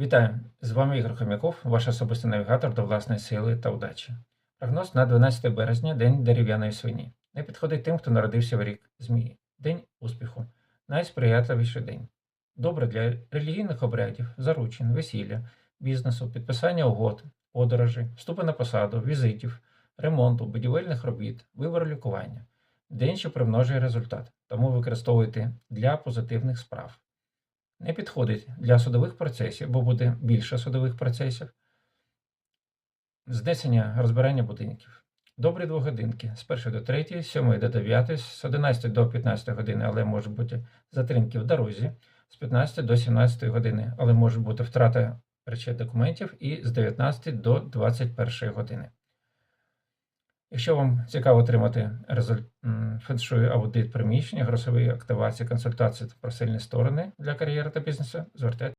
Вітаю! З вами Ігор Хомяков, ваш особистий навігатор до власної сили та удачі. Прогноз на 12 березня, день дерев'яної свині. Не підходить тим, хто народився в рік змії. День успіху. Найсприятливіший день. Добре для релігійних обрядів, заручин, весілля, бізнесу, підписання угод, подорожей, вступу на посаду, візитів, ремонту, будівельних робіт, вибору лікування. День, що примножує результат, тому використовуйте для позитивних справ не підходить для судових процесів, бо буде більше судових процесів. Знесення розбирання будинків. Добрі двогодинки з 1 до 3, з 7 до 9, з 11 до 15 години, але може бути затримки в дорозі, з 15 до 17 години, але може бути втрата речей документів і з 19 до 21 години. Якщо вам цікаво отримати результ... м, аудит приміщення, грошові активації, консультації та просильні сторони для кар'єри та бізнесу, звертайтеся.